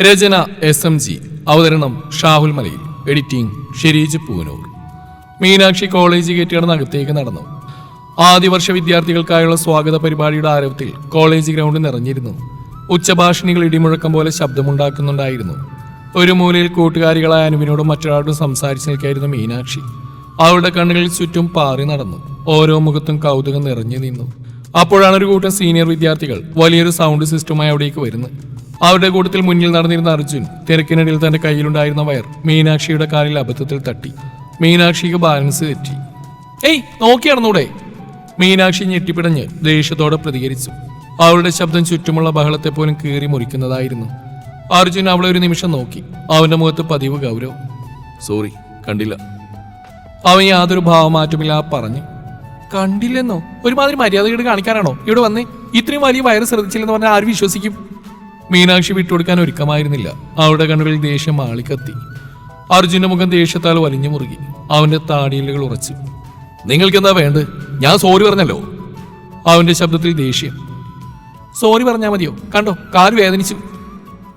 രചന S M G അവതരണം Shahul Malayil editing Shareej Poonoor. Meenakshi college gate കടന്ന് അകത്തേക്ക് നടന്നു. ആദ്യവർഷ വിദ്യാർത്ഥികൾക്കായുള്ള സ്വാഗത പരിപാടിയുടെ ആരവത്തിൽ കോളേജ് ഗ്രൗണ്ട് നിറഞ്ഞിരുന്നു. ഉച്ചഭാഷണികൾ ഇടിമുഴക്കം പോലെ ശബ്ദമുണ്ടാക്കുന്നുണ്ടായിരുന്നു. ഒരു മൂലയിൽ കൂട്ടുകാരികളായ അനുവിനോടും മറ്റൊരാളോടും സംസാരിച്ചു നിൽക്കായിരുന്നു മീനാക്ഷി. അവളുടെ കണ്ണുകളിൽ ചുറ്റും പാറി നടന്നു. ഓരോ മുഖത്തും കൗതുകം നിറഞ്ഞു നിന്നു. അപ്പോഴാണ് ഒരു കൂട്ടം സീനിയർ വിദ്യാർത്ഥികൾ വലിയൊരു സൗണ്ട് സിസ്റ്റവുമായി അവിടേക്ക് വരുന്നത്. അവരുടെ കൂട്ടത്തിൽ മുന്നിൽ നടന്നിരുന്ന അർജുൻ തിരക്കിനിടയിൽ തന്റെ കയ്യിലുണ്ടായിരുന്ന വയർ മീനാക്ഷിയുടെ കാലിൽ അബദ്ധത്തിൽ തട്ടി. മീനാക്ഷിക്ക് ബാലൻസ് തെറ്റി. ഏയ് നോക്കി നടന്നൂടെ? മീനാക്ഷി ഞെട്ടിപ്പിടഞ്ഞ് ദേഷ്യത്തോടെ പ്രതികരിച്ചു. അവളുടെ ശബ്ദം ചുറ്റുമുള്ള ബഹളത്തെ പോലും കീറി മുറിക്കുന്നതായിരുന്നു. അർജുൻ അവളെ ഒരു നിമിഷം നോക്കി. അവന്റെ മുഖത്ത് പതിവ് ഗൗരവം. സോറി കണ്ടില്ല. അവൻ യാതൊരു ഭാവമാറ്റമില്ലാതെ പറഞ്ഞു കണ്ടില്ലെന്നോ? ഒരുമാതിരി മര്യാദകേട് കാണിക്കാനാണോ? ഇവിടെ വന്നേ ഇത്രയും വലിയ വയറ് ശ്രദ്ധിച്ചില്ലെന്ന് പറഞ്ഞാൽ ആര് വിശ്വസിക്കും? മീനാക്ഷി വിട്ടുകൊടുക്കാൻ ഒരുക്കമായിരുന്നില്ല. അവളുടെ കണ്ണുകളിൽ ദേഷ്യം ആളിക്കത്തി. അർജുന്റെ മുഖം ദേഷ്യത്താൽ വലിഞ്ഞു മുറുകി. അവന്റെ താടിയിലുകൾ ഉറച്ചു. നിങ്ങൾക്കെന്താ വേണ്ടത്? ഞാൻ സോറി പറഞ്ഞല്ലോ. അവന്റെ ശബ്ദത്തിൽ ദേഷ്യം. സോറി പറഞ്ഞാൽ മതിയോ? കണ്ടോ കാൽ വേദനിച്ചു.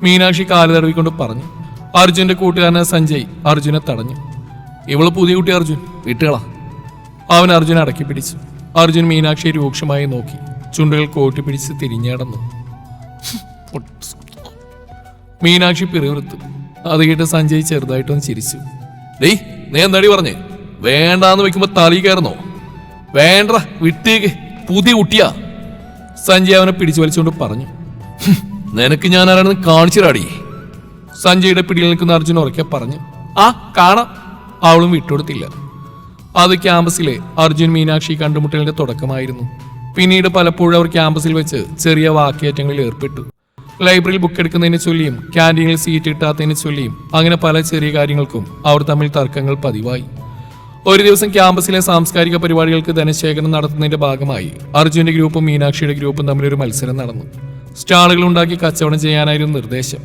മീനാക്ഷി കാൽ തടവിക്കൊണ്ട് പറഞ്ഞു. അർജുന്റെ കൂട്ടുകാരനെ സഞ്ജയ് അർജുനെ തടഞ്ഞു. ഇവൾ പുതിയ കുട്ടി അർജുൻ. വിട്ടുകളാ. അവൻ അർജുനെ അടക്കി പിടിച്ചു. അർജുൻ മീനാക്ഷിയെ രൂക്ഷമായി നോക്കി. ചുണ്ടുകൾ കോട്ടി പിടിച്ച് തിരിഞ്ഞടന്നു മീനാക്ഷി പിറുവിറുത്തു അത് കേട്ട് സഞ്ജയ് ചെറുതായിട്ടൊന്ന് ചിരിച്ചു. ഡേയ് നീ എന്താടി പറഞ്ഞേ? വേണ്ടാന്ന് വെക്കുമ്പോ തലയിൽ കയറുന്നോ? വേണ്ട വിട്ടേക്ക് പുതിയ കുട്ടിയാ. സഞ്ജയ് അവനെ പിടിച്ചു വലിച്ചുകൊണ്ട് പറഞ്ഞു. നിനക്ക് ഞാൻ ആരാണെന്ന് കാണിച്ചിടാടി. സഞ്ജയുടെ പിടിയിൽ നിൽക്കുന്ന അർജുൻ ഉറക്കെ പറഞ്ഞു. ആ കാണാം. അവളും വിട്ടുകൊടുത്തില്ല. അത് ക്യാമ്പസിലെ അർജുൻ മീനാക്ഷി കണ്ടുമുട്ടലിന്റെ തുടക്കമായിരുന്നു. പിന്നീട് പലപ്പോഴും അവർ ക്യാമ്പസിൽ വെച്ച് ചെറിയ വാക്കേറ്റങ്ങളിൽ ഏർപ്പെട്ടു. ലൈബ്രറിയിൽ ബുക്ക് എടുക്കുന്നതിനെ ചൊല്ലിയും ക്യാന്റീനിൽ സീറ്റ് കിട്ടാത്തതിനെ ചൊല്ലിയും അങ്ങനെ പല ചെറിയ കാര്യങ്ങൾക്കും അവർ തമ്മിൽ തർക്കങ്ങൾ പതിവായി. ഒരു ദിവസം ക്യാമ്പസിലെ സാംസ്കാരിക പരിപാടികൾക്ക് ധനശേഖരണം നടത്തുന്നതിന്റെ ഭാഗമായി അർജുന്റെ ഗ്രൂപ്പും മീനാക്ഷിയുടെ ഗ്രൂപ്പും തമ്മിൽ ഒരു മത്സരം നടന്നു. സ്റ്റാളുകൾ ഉണ്ടാക്കി കച്ചവടം ചെയ്യാനായിരുന്നു നിർദ്ദേശം.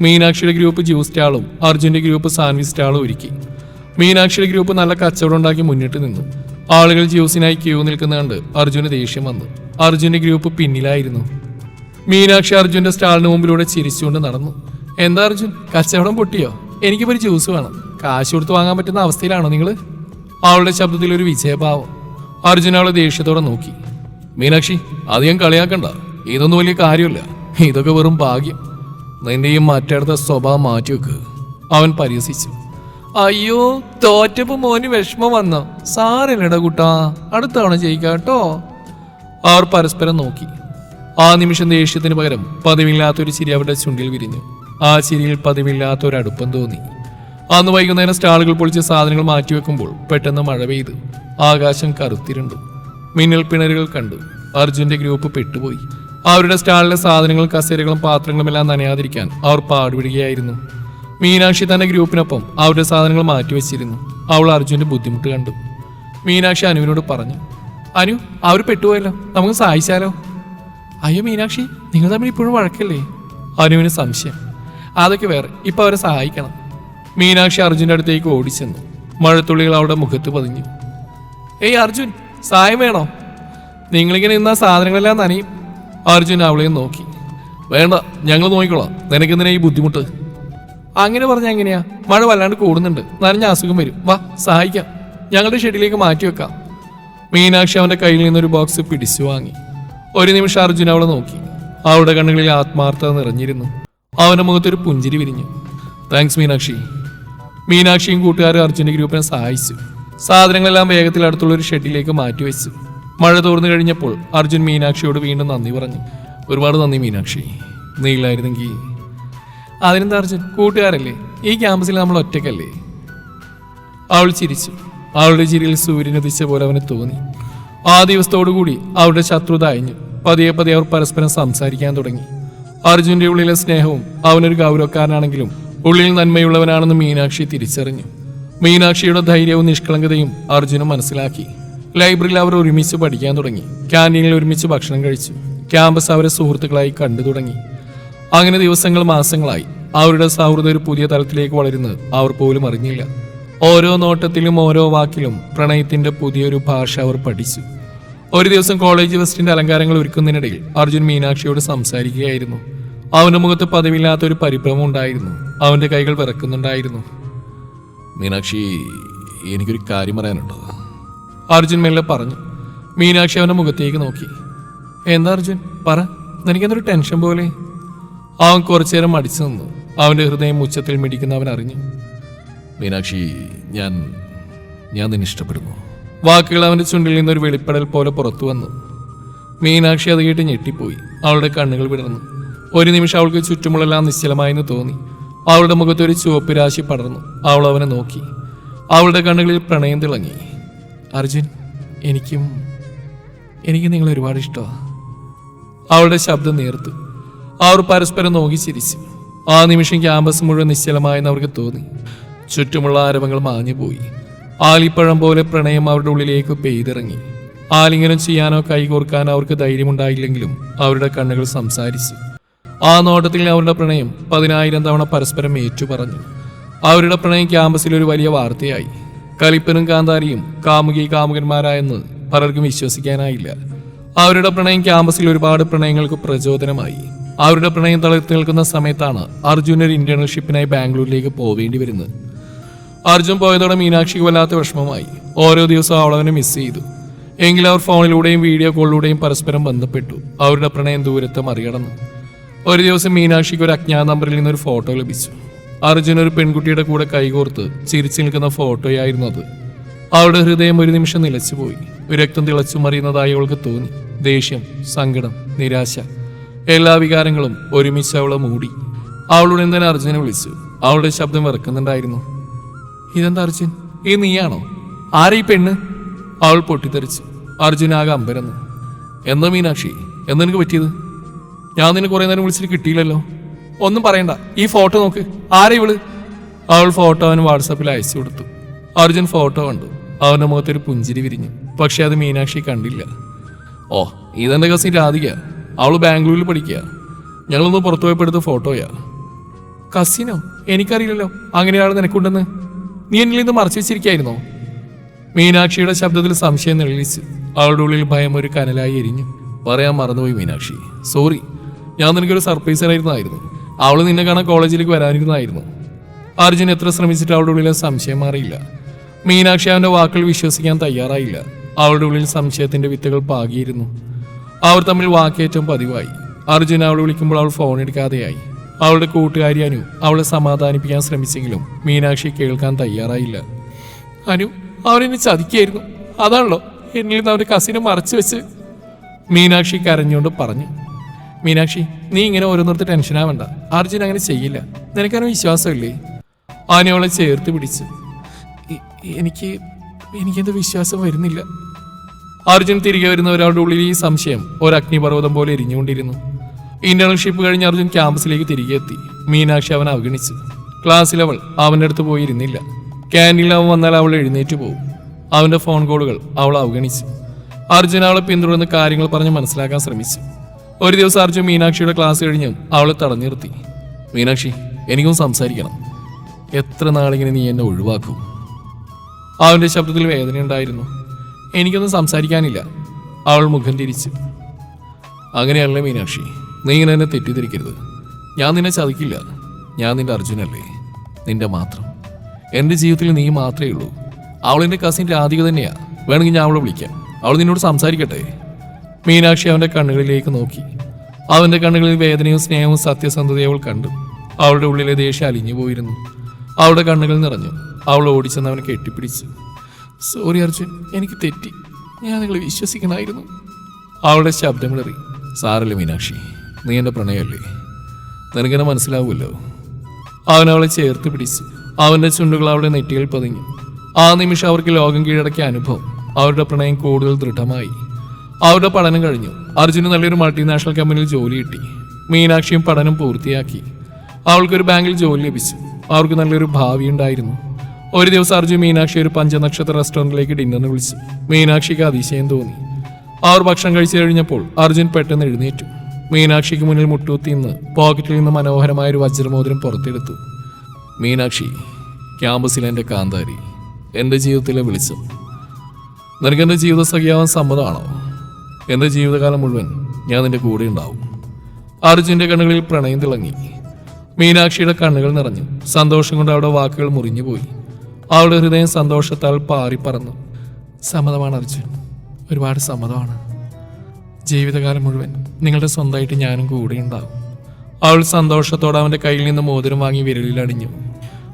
മീനാക്ഷിയുടെ ഗ്രൂപ്പ് ജ്യൂസ് സ്റ്റാളും അർജുന്റെ ഗ്രൂപ്പ് സാൻവി സ്റ്റാളും ഒരുക്കി. മീനാക്ഷിയുടെ ഗ്രൂപ്പ് നല്ല കച്ചവടം ഉണ്ടാക്കി മുന്നിട്ട് നിന്നു. ആളുകൾ ജ്യൂസിനായി ക്യൂ നിൽക്കുന്ന കണ്ട് അർജുന് ദേഷ്യം വന്നു. അർജുന്റെ ഗ്രൂപ്പ് പിന്നിലായിരുന്നു. മീനാക്ഷി അർജുന്റെ സ്റ്റാളിന് മുമ്പിലൂടെ ചിരിച്ചുകൊണ്ട് നടന്നു. എന്താ അർജുൻ കച്ചവടം പൊട്ടിയോ? എനിക്കിപ്പോ ഒരു ജ്യൂസ് വേണം. കാശ് കൊടുത്ത് വാങ്ങാൻ പറ്റുന്ന അവസ്ഥയിലാണോ നിങ്ങൾ അവളുടെ ശബ്ദത്തിൽ ഒരു വിജയഭാവം. അർജുൻ അവളെ ദേഷ്യത്തോടെ നോക്കി. മീനാക്ഷി അധികം കളിയാക്കണ്ട. ഇതൊന്നും വലിയ കാര്യമില്ല. ഇതൊക്കെ വെറും ഭാഗ്യം. നിന്റെയും ഈ മറ്റടുത്ത സ്വഭാവം മാറ്റിവെക്ക് അവൻ പരിഹസിച്ചു. അയ്യോ തോറ്റപ്പോ മോന് വിഷമം വന്നോ. സാരല്ലടാ കുട്ടാ. അടുത്തവണ ജയിക്കാട്ടോ. അവർ പരസ്പരം നോക്കി. ആ നിമിഷം ദേഷ്യത്തിന് പകരം പതിവില്ലാത്തൊരു ചിരി അവരുടെ ചുണ്ടിൽ വിരിഞ്ഞു. ആ ചിരിയിൽ അടുപ്പം തോന്നി. അന്ന് വൈകുന്നേരം സ്റ്റാളുകൾ പൊളിച്ച് സാധനങ്ങൾ മാറ്റിവെക്കുമ്പോൾ പെട്ടെന്ന് മഴ പെയ്തു ആകാശം കറുത്തിരുണ്ടു. മിന്നൽ പിണരുകൾ കണ്ടു. അർജുന്റെ ഗ്രൂപ്പ് പെട്ടുപോയി. അവരുടെ സ്റ്റാളിലെ സാധനങ്ങളും കസേരകളും പാത്രങ്ങളും എല്ലാം നനയാതിരിക്കാൻ അവർ പാടുപിടുകയായിരുന്നു. മീനാക്ഷി തന്റെ ഗ്രൂപ്പിനൊപ്പം അവരുടെ സാധനങ്ങൾ മാറ്റിവെച്ചിരുന്നു. അവൾ അർജുന്റെ ബുദ്ധിമുട്ട് കണ്ടു. മീനാക്ഷി അനുവിനോട് പറഞ്ഞു അനു അവർ പെട്ടുപോയല്ലോ. നമുക്ക് സഹായിച്ചാലോ? അയ്യോ മീനാക്ഷി നിങ്ങൾ തമ്മിൽ ഇപ്പോഴും വഴക്കല്ലേ? അനുവിന് സംശയം. അതൊക്കെ വേറെ. ഇപ്പൊ അവരെ സഹായിക്കണം. മീനാക്ഷി അർജുന്റെ അടുത്തേക്ക് ഓടിച്ചെന്നു. മഴത്തുള്ളികൾ അവിടെ മുഖത്ത് പതിഞ്ഞു. ഏയ് അർജുൻ സഹായം വേണോ? നിങ്ങളിങ്ങനെ നിന്ന സാധനങ്ങളെല്ലാം നനയും. അർജുൻ അവളെയും നോക്കി. വേണ്ട ഞങ്ങൾ നോക്കിക്കോളാം. നിനക്കെന്തിനാ ഈ ബുദ്ധിമുട്ട്? അങ്ങനെ പറഞ്ഞാൽ എങ്ങനെയാ? മഴ വല്ലാണ്ട് കൂടുന്നുണ്ട്. നനഞ്ഞ അസുഖം വരും. വാ സഹായിക്കാം. ഞങ്ങളുടെ ഷെഡിലേക്ക് മാറ്റി വെക്കാം മീനാക്ഷി അവന്റെ കയ്യിൽ നിന്നൊരു ബോക്സ് പിടിച്ചു വാങ്ങി. ഒരു നിമിഷം അർജുൻ അവളെ നോക്കി. അവളുടെ കണ്ണുകളിൽ ആത്മാർത്ഥത നിറഞ്ഞിരുന്നു. അവന്റെ മുഖത്തൊരു പുഞ്ചിരി വിരിഞ്ഞു. താങ്ക്സ് മീനാക്ഷി. മീനാക്ഷിയും കൂട്ടുകാരും അർജുന്റെ ഗ്രൂപ്പിനെ സഹായിച്ചു. സാധനങ്ങളെല്ലാം വേഗത്തിൽ അടുത്തുള്ള ഒരു ഷെഡിലേക്ക് മാറ്റിവെച്ചു. മഴ തോർന്നു കഴിഞ്ഞപ്പോൾ അർജുൻ മീനാക്ഷിയോട് വീണ്ടും നന്ദി പറഞ്ഞു. ഒരുപാട് നന്ദി മീനാക്ഷി. നീയില്ലായിരുന്നെങ്കിൽ അതിനെന്താ അർജുൻ? കൂട്ടുകാരല്ലേ. ഈ ക്യാമ്പസിൽ നമ്മൾ ഒറ്റക്കല്ലേ അവൾ ചിരിച്ചു. അവളുടെ ചിരിയിൽ സൂര്യനെ ദിശ പോലെ അവന് തോന്നി. ആ ദിവസത്തോടു കൂടി അവളുടെ ശത്രുത അയഞ്ഞു പതിയെ പതിയെ അവർ പരസ്പരം സംസാരിക്കാൻ തുടങ്ങി. അർജുന്റെ ഉള്ളിലെ സ്നേഹവും അവനൊരു ഗൗരവക്കാരനാണെങ്കിലും ഉള്ളിൽ നന്മയുള്ളവനാണെന്ന് മീനാക്ഷി തിരിച്ചറിഞ്ഞു. മീനാക്ഷിയുടെ ധൈര്യവും നിഷ്കളങ്കതയും അർജുനും മനസ്സിലാക്കി. ലൈബ്രറിയിൽ അവർ ഒരുമിച്ച് പഠിക്കാൻ തുടങ്ങി. ക്യാന്റീനിൽ ഒരുമിച്ച് ഭക്ഷണം കഴിച്ചു. ക്യാമ്പസ് അവരെ സുഹൃത്തുക്കളായി കണ്ടു തുടങ്ങി. അങ്ങനെ ദിവസങ്ങൾ മാസങ്ങളായി. അവരുടെ സൗഹൃദം ഒരു പുതിയ തലത്തിലേക്ക് വളരുന്നത് അവർ പോലും അറിഞ്ഞില്ല. ഓരോ നോട്ടത്തിലും ഓരോ വാക്കിലും പ്രണയത്തിന്റെ പുതിയൊരു ഭാഷ അവർ പഠിച്ചു. ഒരു ദിവസം കോളേജ് ഫെസ്റ്റിന്റെ അലങ്കാരങ്ങൾ ഒരുക്കുന്നതിനിടയിൽ അർജുൻ മീനാക്ഷിയോട് സംസാരിക്കുകയായിരുന്നു. അവന്റെ മുഖത്ത് പതിവില്ലാത്ത ഒരു പരിഭ്രമം ഉണ്ടായിരുന്നു. അവന്റെ കൈകൾ വിറക്കുന്നുണ്ടായിരുന്നു. മീനാക്ഷി എനിക്കൊരു കാര്യം പറയാനുണ്ട്? അർജുൻ മെല്ലെ പറഞ്ഞു. മീനാക്ഷി അവന്റെ മുഖത്തേക്ക് നോക്കി. എന്താ അർജുൻ? പറ. എനിക്കെന്തൊരു ടെൻഷൻ പോലെ? അവൻ കുറച്ചു നേരം മടിച്ചു നിന്നു. അവന്റെ ഹൃദയം ഉച്ചത്തിൽ മിടിക്കുന്ന അവൻ അറിഞ്ഞു. മീനാക്ഷി ഞാൻ ഞാൻ നിന്നെ ഇഷ്ടപ്പെടുന്നു. വാക്കുകൾ അവന്റെ ചുണ്ടിൽ നിന്നൊരു വെളിപ്പെടൽ പോലെ പുറത്തു വന്നു. മീനാക്ഷി അത് കേട്ട് ഞെട്ടിപ്പോയി. അവളുടെ കണ്ണുകൾ വിടർന്നു. ഒരു നിമിഷം അവൾക്ക് ചുറ്റുമുള്ളെല്ലാം നിശ്ചലമായെന്ന് തോന്നി. അവളുടെ മുഖത്ത് ഒരു ചുവപ്പ് രാശി പടർന്നു. അവൾ അവനെ നോക്കി. അവളുടെ കണ്ണുകളിൽ പ്രണയം തിളങ്ങി. അർജുൻ എനിക്കും എനിക്ക് നിങ്ങളെ ഒരുപാട് ഇഷ്ടമാണ് അവളുടെ ശബ്ദം നേർത്തു. അവർ പരസ്പരം നോക്കി ചിരിച്ചു. ആ നിമിഷം ക്യാമ്പസ് മുഴുവൻ നിശ്ചലമായെന്ന് അവർക്ക് തോന്നി. ചുറ്റുമുള്ള ആരവങ്ങൾ മാഞ്ഞുപോയി. ആലിപ്പഴം പോലെ പ്രണയം അവരുടെ ഉള്ളിലേക്ക് പെയ്തിറങ്ങി. ആലിംഗനം ചെയ്യാനോ കൈകോർക്കാനോ അവർക്ക് ധൈര്യമുണ്ടായില്ലെങ്കിലും അവരുടെ കണ്ണുകൾ സംസാരിച്ചു. ആ നോട്ടത്തിൽ അവരുടെ പ്രണയം പതിനായിരം തവണ പരസ്പരം ഏറ്റു പറഞ്ഞു അവരുടെ പ്രണയം ക്യാമ്പസിൽ ഒരു വലിയ വാർത്തയായി. കലിപ്പനും കാന്താരിയും കാമുകി കാമുകന്മാരായെന്ന് പലർക്കും വിശ്വസിക്കാനായില്ല. അവരുടെ പ്രണയം ക്യാമ്പസിൽ ഒരുപാട് പ്രണയങ്ങൾക്ക് പ്രചോദനമായി. അവരുടെ പ്രണയം തളർത്തി നിൽക്കുന്ന സമയത്താണ് അർജുൻ ഒരു ഇന്റേൺഷിപ്പിനായി ബാംഗ്ലൂരിലേക്ക് പോവേണ്ടി വരുന്നത് അർജുൻ പോയതോടെ മീനാക്ഷിക്ക് വല്ലാത്ത വിഷമമായി. ഓരോ ദിവസവും അവളവനെ മിസ് ചെയ്തു. എങ്കിലും അവർ ഫോണിലൂടെയും വീഡിയോ കോളിലൂടെയും പരസ്പരം ബന്ധപ്പെട്ടു. അവരുടെ പ്രണയം ദൂരത്തെ മറികടന്നു. ഒരു ദിവസം മീനാക്ഷിക്ക് ഒരു അജ്ഞാത നമ്പറിൽ നിന്നൊരു ഫോട്ടോ ലഭിച്ചു. അർജുൻ ഒരു പെൺകുട്ടിയുടെ കൂടെ കൈകോർത്ത് ചിരിച്ചു നിൽക്കുന്ന ഫോട്ടോയായിരുന്നു അത്. അവളുടെ ഹൃദയം ഒരു നിമിഷം നിലച്ചുപോയി. രക്തം തിളച്ചു മറിയുന്നതായി അവൾക്ക് തോന്നി. ദേഷ്യം സങ്കടം നിരാശ എല്ലാ വികാരങ്ങളും ഒരുമിച്ച് അവളെ മൂടി. അവളുടെ തന്നെ അർജുനെ വിളിച്ചു. അവളുടെ ശബ്ദം വിറക്കുന്നുണ്ടായിരുന്നു. ഇതെന്താ അർജുൻ? ഈ നീയാണോ? ആരെ പെണ്ണ്? അവൾ പൊട്ടിത്തെറിച്ചു. അർജുൻ ആകെ അമ്പരന്നു. എന്താ മീനാക്ഷി? എന്താ നിനക്ക് പറ്റിയത്? ഞാൻ നിന്നെ കുറേ നേരം വിളിച്ചിട്ട് കിട്ടിയില്ലല്ലോ. ഒന്നും പറയണ്ട. ഈ ഫോട്ടോ നോക്ക്. ആരെ ഇവൾ? അവൾ ഫോട്ടോ അവന് വാട്സാപ്പിൽ അയച്ചു കൊടുത്തു. അർജുൻ ഫോട്ടോ കണ്ടു. അവന്റെ മുഖത്തൊരു പുഞ്ചിരി വിരിഞ്ഞു. പക്ഷെ അത് മീനാക്ഷി കണ്ടില്ല. ഓ ഇതെന്റെ കസിൻ രാധിക. അവൾ ബാംഗ്ലൂരിൽ പഠിക്കുക ഞങ്ങളൊന്ന് പുറത്തു പോയപ്പെടുത്ത ഫോട്ടോയാ. കസിനോ എനിക്കറിയില്ലല്ലോ. അങ്ങനെയാൾ നിനക്കുണ്ടെന്ന്. നീ എന്നിൽ നിന്ന് മറച്ചു വെച്ചിരിക്കായിരുന്നോ? മീനാക്ഷിയുടെ ശബ്ദത്തിൽ സംശയം നിഴലിച്ചു അവളുടെ ഉള്ളിൽ ഭയം ഒരു കനലായി എരിഞ്ഞു. പറയാൻ മറന്നുപോയി മീനാക്ഷി. സോറി ഞാൻ നിനക്കൊരു സർപ്രൈസ് ആയിരുന്നായിരുന്നു അവൾ നിന്നെ കാണാൻ കോളേജിലേക്ക് വരാനിരുന്നായിരുന്നു അർജുൻ എത്ര ശ്രമിച്ചിട്ട് അവളുടെ ഉള്ളിലെ സംശയം മാറിയില്ല. മീനാക്ഷി അവന്റെ വാക്കുകൾ വിശ്വസിക്കാൻ തയ്യാറായില്ല. അവളുടെ ഉള്ളിൽ സംശയത്തിന്റെ വിത്തുകൾ പാകിയിരുന്നു. അവർ തമ്മിൽ വാക്കേറ്റവും പതിവായി. അർജുൻ അവളെ വിളിക്കുമ്പോൾ അവൾ ഫോൺ എടുക്കാതെയായി. അവളുടെ കൂട്ടുകാരി അനു അവളെ സമാധാനിപ്പിക്കാൻ ശ്രമിച്ചെങ്കിലും മീനാക്ഷി കേൾക്കാൻ തയ്യാറായില്ല. അനു അവരെന്നെ ചതിക്കായിരുന്നു. അതാണല്ലോ എന്നിൽ നിന്ന് അവന്റെ കസിനെ മറച്ചു വെച്ച് മീനാക്ഷി കരഞ്ഞുകൊണ്ട് പറഞ്ഞു മീനാക്ഷി നീ ഇങ്ങനെ ഓരോന്നിടത്ത് ടെൻഷനാവണ്ട അർജുൻ അങ്ങനെ ചെയ്യില്ല. നിനക്കതിന് വിശ്വാസമില്ലേ? അനു അവളെ ചേർത്ത് പിടിച്ച് എനിക്ക് എനിക്കെന്ത് വിശ്വാസം വരുന്നില്ല. അർജുൻ തിരികെ വരുന്ന ഒരാളുടെ ഉള്ളിൽ ഈ സംശയം ഒരു അഗ്നിപർവതം പോലെ എരിഞ്ഞുകൊണ്ടിരുന്നു. ഇന്റേൺഷിപ്പ് കഴിഞ്ഞ് അർജുൻ ക്യാമ്പസിലേക്ക് തിരികെ എത്തി. മീനാക്ഷി അവൻ അവഗണിച്ചു. ക്ലാസ്സിൽ അവൾ അവന്റെ അടുത്ത് പോയിരുന്നില്ല. ക്യാന്റീനിൽ അവൻ വന്നാൽ അവൾ എഴുന്നേറ്റ് പോകും. അവന്റെ ഫോൺ കോളുകൾ അവൾ അവഗണിച്ചു. അർജുൻ അവളെ പിന്തുടർന്ന് കാര്യങ്ങൾ പറഞ്ഞ് മനസ്സിലാക്കാൻ ശ്രമിച്ചു. ഒരു ദിവസം അർജുൻ മീനാക്ഷിയുടെ ക്ലാസ് കഴിഞ്ഞ് അവളെ തടഞ്ഞു നിർത്തി മീനാക്ഷി എനിക്കും സംസാരിക്കണം. എത്ര നാളിങ്ങനെ നീ എന്നെ ഒഴിവാക്കും? അവന്റെ ശബ്ദത്തിൽ വേദനയുണ്ടായിരുന്നു എനിക്കൊന്നും സംസാരിക്കാനില്ല. അവൾ മുഖം തിരിച്ചു. അങ്ങനെയല്ല മീനാക്ഷി? നീ ഇങ്ങനെ എന്നെ തെറ്റിദ്ധരിക്കരുത്. ഞാൻ നിന്നെ ചതിക്കില്ല. ഞാൻ നിന്റെ അർജുനല്ലേ. നിന്റെ മാത്രം. എന്റെ ജീവിതത്തിൽ നീ മാത്രമേ ഉള്ളൂ. അവൾ എന്റെ കസിൻ രാധിക തന്നെയാ. വേണമെങ്കിൽ ഞാൻ അവളെ വിളിക്കാം. അവൾ നിന്നോട് സംസാരിക്കട്ടെ. മീനാക്ഷി അവന്റെ കണ്ണുകളിലേക്ക് നോക്കി. അവന്റെ കണ്ണുകളിൽ വേദനയും സ്നേഹവും സത്യസന്ധതയും അവൾ കണ്ടു. അവളുടെ ഉള്ളിലെ ദേഷ്യം അലിഞ്ഞു പോയിരുന്നു. അവളുടെ കണ്ണുകൾ നിറഞ്ഞു. അവൾ ഓടിച്ചെന്ന് അവനെ കെട്ടിപ്പിടിച്ചു. സോറി അർജുൻ. എനിക്ക് തെറ്റി. ഞാൻ നിങ്ങളെ വിശ്വസിക്കണമായിരുന്നു. അവളുടെ ശബ്ദമിളറി സാറല്ലേ മീനാക്ഷി. നീ എന്റെ പ്രണയമല്ലേ? നിനക്കെന്നെ മനസ്സിലാവുമല്ലോ? അവൻ അവളെ ചേർത്ത് പിടിച്ച് അവന്റെ ചുണ്ടുകൾ അവളുടെ നെറ്റിയിൽ പതിഞ്ഞു. ആ നിമിഷം അവർക്ക് ലോകം കീഴടക്കിയ അനുഭവം അവരുടെ പ്രണയം കൂടുതൽ ദൃഢമായി. അവരുടെ പഠനം കഴിഞ്ഞു. അർജുന് നല്ലൊരു മൾട്ടിനാഷണൽ കമ്പനിയിൽ ജോലി കിട്ടി. മീനാക്ഷിയും പഠനം പൂർത്തിയാക്കി. അവൾക്കൊരു ബാങ്കിൽ ജോലി ലഭിച്ചു. അവർക്ക് നല്ലൊരു ഭാവി ഉണ്ടായിരുന്നു. ഒരു ദിവസം അർജുൻ മീനാക്ഷി ഒരു പഞ്ചനക്ഷത്ര റെസ്റ്റോറന്റിലേക്ക് ഡിന്നറിന് വിളിച്ചു. മീനാക്ഷിക്ക് അതിശയം തോന്നി. അവർ ഭക്ഷണം കഴിച്ചു കഴിഞ്ഞപ്പോൾ അർജുൻ പെട്ടെന്ന് എഴുന്നേറ്റു. മീനാക്ഷിക്ക് മുന്നിൽ മുട്ടുകുത്തി നിന്ന് പോക്കറ്റിൽ നിന്ന് മനോഹരമായ ഒരു വജ്രമോതിരം പുറത്തെടുത്തു. മീനാക്ഷി ക്യാമ്പസിലെ എന്റെ കാന്താരി എന്റെ ജീവിതത്തിലെ വെളിച്ചം. നിനക്ക് എന്റെ ജീവിത സഖിയാവാൻ സമ്മതമാണോ എന്റെ ജീവിതകാലം മുഴുവൻ ഞാൻ നിന്റെ കൂടെ ഉണ്ടാവും. അർജുന്റെ കണ്ണുകളിൽ പ്രണയം തിളങ്ങി. മീനാക്ഷിയുടെ കണ്ണുകൾ നിറഞ്ഞു. സന്തോഷം കൊണ്ട് അവളുടെ വാക്കുകൾ മുറിഞ്ഞുപോയി. അവളുടെ ഹൃദയം സന്തോഷത്താൽ പാറിപ്പറന്നു സമ്മതമാണ് അർജുൻ. ഒരുപാട് സമ്മതമാണ്. ജീവിതകാലം മുഴുവൻ നിങ്ങളുടെ സ്വന്തമായിട്ട് ഞാനും കൂടെ ഉണ്ടാവും അവൾ സന്തോഷത്തോടെ അവന്റെ കയ്യിൽ നിന്ന് മോതിരം വാങ്ങി വിരലിൽ അണിഞ്ഞു.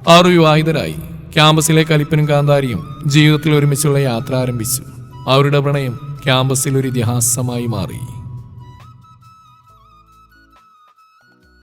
ആറു വിവാഹിതരായി. ക്യാമ്പസിലെ കലിപ്പനും കാന്താരിയും ജീവിതത്തിൽ ഒരുമിച്ചുള്ള യാത്ര ആരംഭിച്ചു. അവരുടെ പ്രണയം ക്യാമ്പസിൽ ഒരു ഇതിഹാസമായി മാറി.